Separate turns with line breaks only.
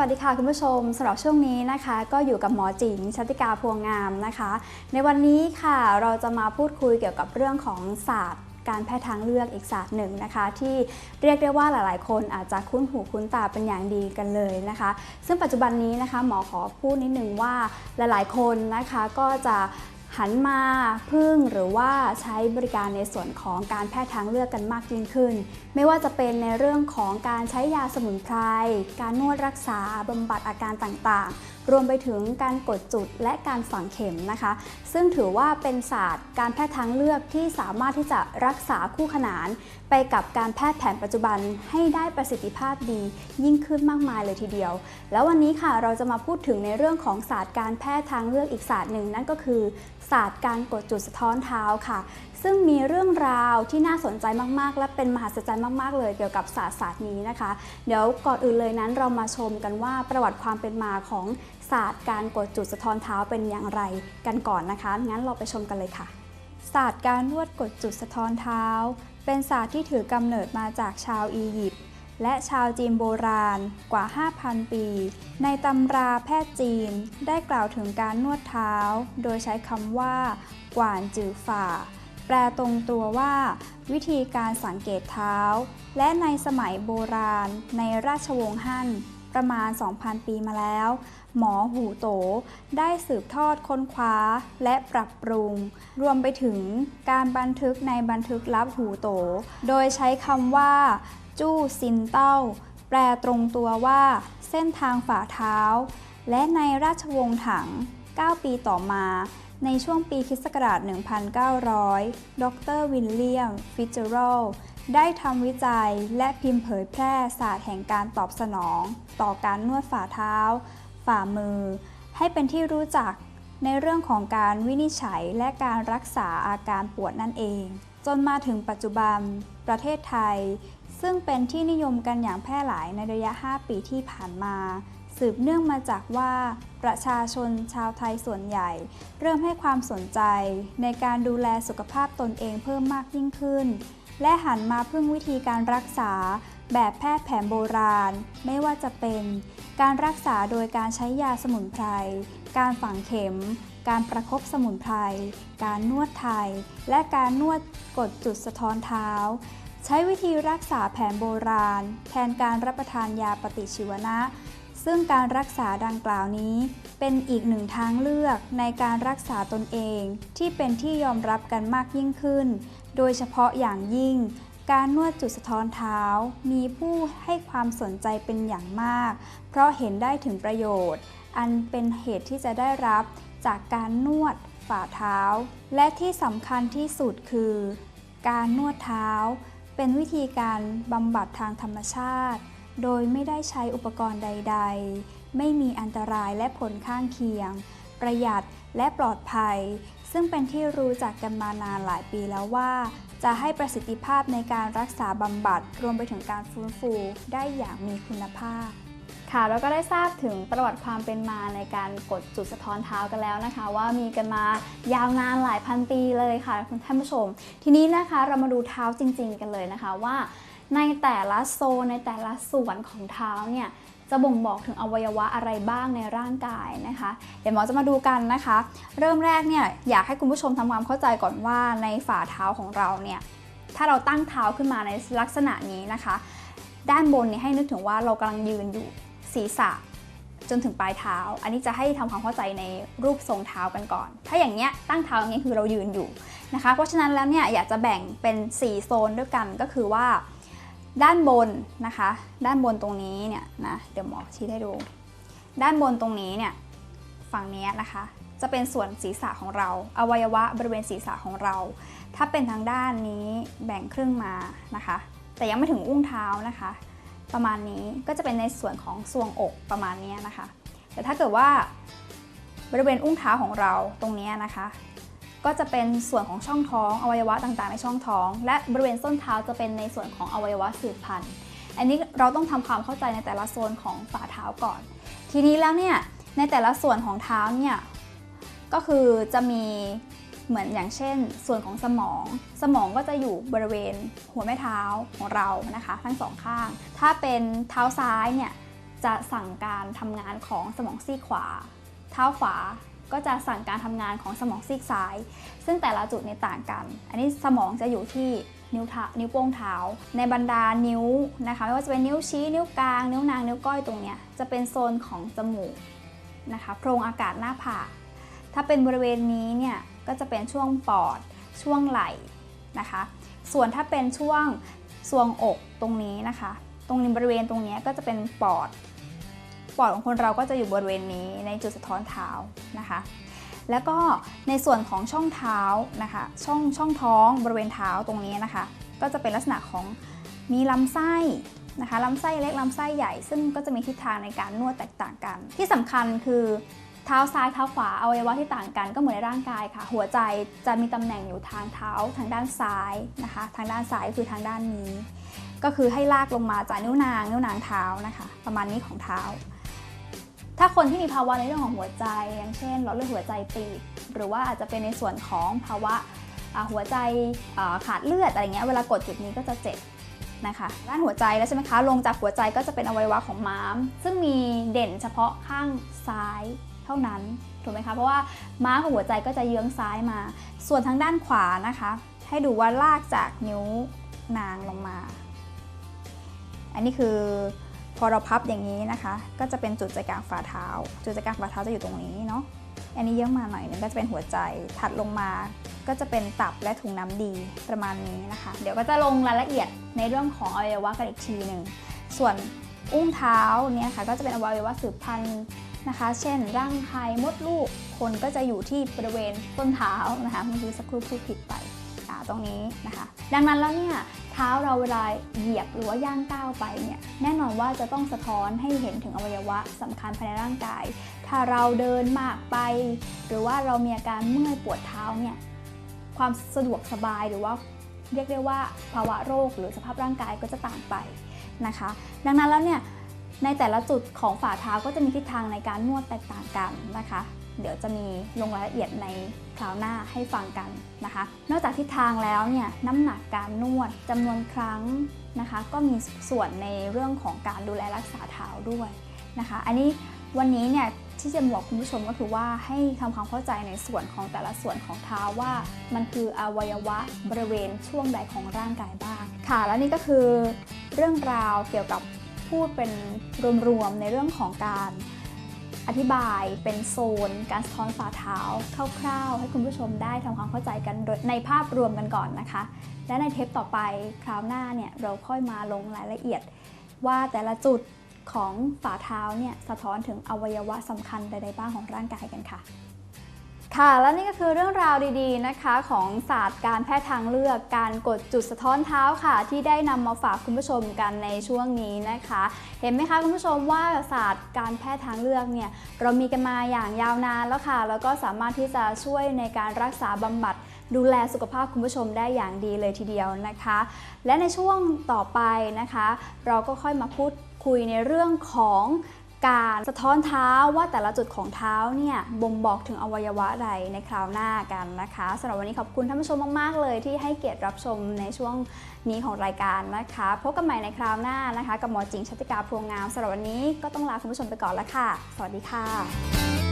วัสดีค่ะคุณผู้ชมสำหรับช่วงนี้นะคะ ก็อยู่กับหมอจิงชติกาพวงงามนะคะ ในวันนี้ค่ะเราจะมาพูดคุยเกี่ยวกับเรื่องของศาสตร์การแพทย์ทางเลือกอีกศาสตร์หนึ่งนะคะ ที่เรียกได้ว่าหลายๆ คนอาจจะคุ้นหูคุ้นตาเป็นอย่างดีกันเลยนะคะ ซึ่งปัจจุบันนี้นะคะหมอขอพูดนิดนึงว่าหลายๆ คนนะคะก็จะ หันมาพึ่งหรือว่าใช้บริการในส่วนของการแพทย์ทางเลือกกันมากยิ่งขึ้น ไม่ว่าจะเป็นในเรื่องของการใช้ยาสมุนไพร การนวดรักษาบำบัดอาการต่างๆ รวมไปถึงการกดจุดและการฝังเข็มนะคะ ซึ่งถือว่าเป็นศาสตร์การแพทย์ทางเลือกที่สามารถที่จะรักษาคู่ขนาน ไปกับการแพทย์แผนปัจจุบันให้ได้ประสิทธิภาพดี ยิ่งขึ้นมากมายเลยทีเดียว แล้ววันนี้ค่ะเราจะมาพูดถึงในเรื่องของศาสตร์การแพทย์ทางเลือกอีกศาสตร์หนึ่งนั่นก็คือศาสตร์การกดจุดสะท้อนเท้าค่ะซึ่งมีเรื่องราวที่น่าสนใจมาก ๆ และเป็นมหัศจรรย์มาก ๆ เลยเกี่ยวกับศาสตร์ศาสตร์นี้นะคะ เดี๋ยวก่อนอื่นเลยนั้นเรามาชมกันว่าประวัติความเป็นมาของศาสตร์การกดจุดสะท้อนเท้าเป็นอย่างไรกันก่อนนะคะ งั้นเราไปชมกันเลยค่ะ ศาสตร์การนวดกดจุดสะท้อนเท้า เป็นศาสตร์ที่ถือกำเนิดมาจากชาวอียิปต์และชาวจีนโบราณกว่า 5,000 ปี ในตำราแพทย์จีนได้กล่าวถึงการนวดเท้า โดยใช้คำว่า กว่านจือฝ่า แปลตรงตัวว่า วิธีการสังเกตเท้า และในสมัยโบราณ ในราชวงศ์ฮั่นประมาณ 2,000 ปีมาแล้ว หมอหูโต ได้สืบทอดค้นคว้าและปรับปรุง รวมไปถึงการบันทึกในบันทึกลับหูโต โดยใช้คำว่า จู้ซินเต้า แปลตรงตัวว่า เส้นทางฝ่าเท้า และในราชวงศ์ถัง 9 ปีต่อมา ในช่วงปีคศ1900 ดรวิลเลียม ฟิตเจอรัลได้ทำวิจัยและพิมพ์เผยแพร่ศาสตร์แห่งการตอบสนอง ต่อการนวดฝ่าเท้า ฝ่ามือ ให้เป็นที่รู้จักในเรื่องของการวินิจฉัยและการรักษาอาการปวดนั่นเอง จนมาถึงปัจจุบันประเทศไทย ซึ่งเป็นที่นิยมกันอย่างแพร่หลายในระยะ 5 ปีที่ผ่านมา สืบเนื่องมาจากว่า ประชาชนชาวไทยส่วนใหญ่ เริ่มให้ความสนใจ ในการดูแลสุขภาพตนเองเพิ่มมากยิ่งขึ้น และหันมาพึ่งวิธีการรักษา แบบแพทย์แผนโบราณ ไม่ว่าจะเป็น การรักษาโดยการใช้ยาสมุนไพร การฝังเข็ม การประคบสมุนไพร การนวดไทย และการนวดกดจุดสะท้อนเท้าใช้วิธีรักษาแผนโบราณ แทนการรับประทานยาปฏิชีวนะ ซึ่งการรักษาดังกล่าวนี้ เป็นอีกหนึ่งทางเลือกในการรักษาตนเอง ที่เป็นที่ยอมรับกันมากยิ่งขึ้น โดยเฉพาะอย่างยิ่ง การนวดจุดสะท้อนเท้า มีผู้ให้ความสนใจเป็นอย่างมาก เพราะเห็นได้ถึงประโยชน์ อันเป็นเหตุที่จะได้รับจากการนวดฝ่าเท้า และที่สำคัญที่สุดคือ การนวดเท้า เป็นวิธีการบำบัดทางธรรมชาติ โดยไม่ได้ใช้อุปกรณ์ใด ๆ ไม่มีอันตรายและผลข้างเคียง ประหยัดและปลอดภัย ซึ่งเป็นที่รู้จักกันมานานหลายปีแล้วว่า จะให้ประสิทธิภาพในการรักษาบำบัดรวมไปถึงการฟื้นฟูได้อย่างมีคุณภาพค่ะแล้วก็ได้ทราบถึงประวัติความเป็นมาในการกดจุดสะท้อนเท้ากันแล้วนะคะ ว่ามีกันมายาวนานหลายพันปีเลยค่ะคุณท่านผู้ชม ทีนี้นะคะเรามาดูเท้าจริง ๆ กันเลยนะคะว่า ในแต่ละโซนในแต่ละส่วนของเท้าเนี่ยจะบ่งบอกถึงอวัยวะอะไรบ้างในร่างกายนะคะ เดี๋ยวหมอจะมาดูกันนะคะ เริ่มแรกเนี่ยอยากให้คุณผู้ชมทำความเข้าใจก่อนว่าในฝ่าเท้าของเราเนี่ยถ้าเราตั้งเท้าขึ้นมาในลักษณะนี้นะคะ ด้านบนเนี่ยให้นึกถึงว่าเรากำลังยืนอยู่ศีรษะจนถึงปลายเท้า อันนี้จะให้ทำความเข้าใจในรูปทรงเท้ากันก่อน ถ้าอย่างเนี้ยตั้งเท้าอย่างนี้คือเรายืนอยู่นะคะ เพราะฉะนั้นแล้วเนี่ยอยากจะแบ่งเป็น 4 โซนด้วยกันก็คือว่า ด้านบนนะคะ ด้านบนตรงนี้เนี่ยนะเดี๋ยวหมอชี้ให้ดู ด้านบนตรงนี้เนี่ยฝั่งนี้นะคะ จะเป็นส่วนศีรษะของเรา อวัยวะบริเวณศีรษะของเรา ถ้าเป็นทางด้านนี้แบ่งครึ่งมานะคะ แต่ยังไม่ถึงอุ้งเท้านะคะ ประมาณนี้ก็จะเป็นในส่วนของทรวงอกประมาณนี้นะคะ แต่ถ้าเกิดว่าบริเวณอุ้งเท้าของเราตรงนี้นะคะ ก็จะเป็นส่วนของช่องท้องอวัยวะต่างๆ ในช่องท้อง และบริเวณส้นเท้าจะเป็นในส่วนของอวัยวะสืบพันธุ์ อันนี้เราต้องทำความเข้าใจในแต่ละโซนของฝ่าเท้าก่อน ทีนี้แล้วเนี่ยในแต่ละส่วนของเท้าเนี่ยก็คือจะมีเหมือนอย่างเช่น ส่วนของสมอง สมองก็จะอยู่บริเวณหัวแม่เท้าของเรานะคะ ทั้งสองข้าง ถ้าเป็นเท้าซ้ายเนี่ยจะสั่งการทำงานของสมองซีขวา เท้าขวา ก็จะสั่งการทำงานของสมองซีกซ้าย ซึ่งแต่ละจุดเนี่ยต่างกัน อันนี้สมองจะอยู่ที่นิ้วเท้านิ้วโป้งเท้า ในบรรดานิ้วนะคะไม่ว่าจะเป็นนิ้วชี้ นิ้วกลาง นิ้วนาง นิ้วก้อยตรงเนี้ยจะเป็นโซนของจมูกนะคะโพรงอากาศหน้าผากถ้าเป็นบริเวณนี้เนี่ยก็จะเป็นช่วงปอด ช่วงไหล่นะคะ ส่วนถ้าเป็นช่วงทรวงอกตรงนี้นะคะ ตรงนี้บริเวณตรงนี้ก็จะเป็นปอด ปอดของคนเราก็จะอยู่บริเวณนี้ในจุดสะท้อนเท้านะคะ แล้วก็ในส่วนของช่องเท้านะคะ ช่องช่องท้องบริเวณเท้าตรงนี้นะคะ ก็จะเป็นลักษณะของมีลำไส้นะคะลำไส้เล็กลำไส้ใหญ่ ซึ่งก็จะมีทิศทางในการนวดแตกต่างกัน ที่สำคัญคือเท้าซ้ายเท้าขวาอวัยวะที่ต่างกันก็เหมือนในร่างกายค่ะ หัวใจจะมีตำแหน่งอยู่ทางเท้าทางด้านซ้ายนะคะ ทางด้านซ้ายคือทางด้านนี้ ก็คือให้ลากลงมาจากนิ้วนางนิ้วนางเท้านะคะ ประมาณนี้ของเท้า ถ้าคนที่มีภาวะในเรื่องของหัวใจ อย่างเช่นหลอดเลือดหัวใจตีบหรือว่าอาจจะเป็นในส่วนของภาวะหัวใจขาดเลือดอะไรเงี้ยเวลากดจุดนี้ก็จะเจ็บนะคะด้านหัวใจแล้วใช่ไหมคะลงจากหัวใจก็จะเป็นอวัยวะของม้าม ซึ่งมีเด่นเฉพาะข้างซ้ายเท่านั้นถูกไหมคะเพราะว่าม้ามกับหัวใจก็จะเยื้องซ้ายมา ส่วนทางด้านขวานะคะ ให้ดูว่าลากจากนิ้วนางลงมา อันนี้คือ พอเราพับอย่างนี้นะคะ ก็จะเป็นจุดใจกลางฝ่าเท้า จุดใจกลางฝ่าเท้าจะอยู่ตรงนี้เนาะอันนี้เยอะมาหน่อยนึงก็จะเป็นหัวใจถัดลงมาก็จะเป็นตับและถุงน้ำดีประมาณนี้นะคะ เดี๋ยวก็จะลงรายละเอียดในเรื่องของอวัยวะกันอีกทีหนึ่งส่วนอุ้งเท้าเนี่ยค่ะก็จะเป็นอวัยวะสืบพันธุ์นะคะ เช่น ร่างไข่มดลูกคนก็จะอยู่ที่บริเวณต้นเท้านะคะเมื่อกี้สักครู่พูดผิดไป ตรงนี้นะคะ ดังนั้นแล้วเนี่ยเท้าเราเวลาเหยียบหรือว่าย่างก้าวไปเนี่ยแน่นอนว่าจะต้องสะท้อนให้เห็นถึงอวัยวะสำคัญภายในร่างกาย ถ้าเราเดินมากไป หรือว่าเรามีอาการเมื่อยปวดเท้าเนี่ยความสะดวกสบายหรือว่าเรียกได้ว่าภาวะโรคหรือสภาพร่างกายก็จะต่างไปนะคะ ดังนั้นแล้วเนี่ยในแต่ละจุดของฝ่าเท้าก็จะมีทิศทางในการนวดแตกต่างกันนะคะ เดี๋ยวจะมีลงรายละเอียดใน คราวหน้าให้ฟังกันนะคะ นอกจากทิศทางแล้วเนี่ยน้ำหนักการนวดจำนวนครั้งนะคะ ก็มีส่วนในเรื่องของการดูแลรักษาเท้าด้วยนะคะ อันนี้วันนี้เนี่ยที่จะบอกคุณผู้ชมก็คือว่าให้ทำความเข้าใจในส่วนของแต่ละส่วนของเท้าว่า มันคืออวัยวะบริเวณช่วงใดของร่างกายบ้าง ค่ะ และนี่ก็คือเรื่องราวเกี่ยวกับพูดเป็นรวมๆในเรื่องของการ อธิบายเป็นโซนการสะท้อนฝ่าเท้าคร่าวๆ ให้คุณผู้ชมได้ทำความเข้าใจกันในภาพรวมกันก่อนนะคะ และในเทปต่อไปคราวหน้าเนี่ยเราค่อยมาลงรายละเอียด ว่าแต่ละจุดของฝ่าเท้าเนี่ยสะท้อนถึงอวัยวะสำคัญใดๆบ้างของร่างกายกันค่ะ ค่ะ และนี่ก็คือเรื่องราวดีๆนะคะ ของศาสตร์การแพทย์ทางเลือกการกดจุดสะท้อนเท้าค่ะ ที่ได้นำมาฝากคุณผู้ชมกันในช่วงนี้นะคะ เห็นไหมคะคุณผู้ชมว่าศาสตร์การแพทย์ทางเลือกเนี่ยเรามีกันมาอย่างยาวนานแล้วค่ะ แล้วก็สามารถที่จะช่วยในการรักษาบำบัดดูแลสุขภาพคุณผู้ชมได้อย่างดีเลยทีเดียวนะคะ และในช่วงต่อไปนะคะ เราก็ค่อยมาพูดคุยในเรื่องของ การสะท้อนเท้าว่าแต่ละจุดของเท้าเนี่ยบ่งบอกถึงอวัยวะใดในคราวหน้ากันนะคะสำหรับวันนี้ขอบคุณท่านผู้ชมมาก ๆ เลยที่ให้เกียรติรับชมในช่วงนี้ของรายการนะคะพบกันใหม่ในคราวหน้านะคะ กับหมอจิงชติกาพวงงามสำหรับวันนี้ก็ต้องลาคุณผู้ชมไปก่อนแล้วค่ะ สวัสดีค่ะ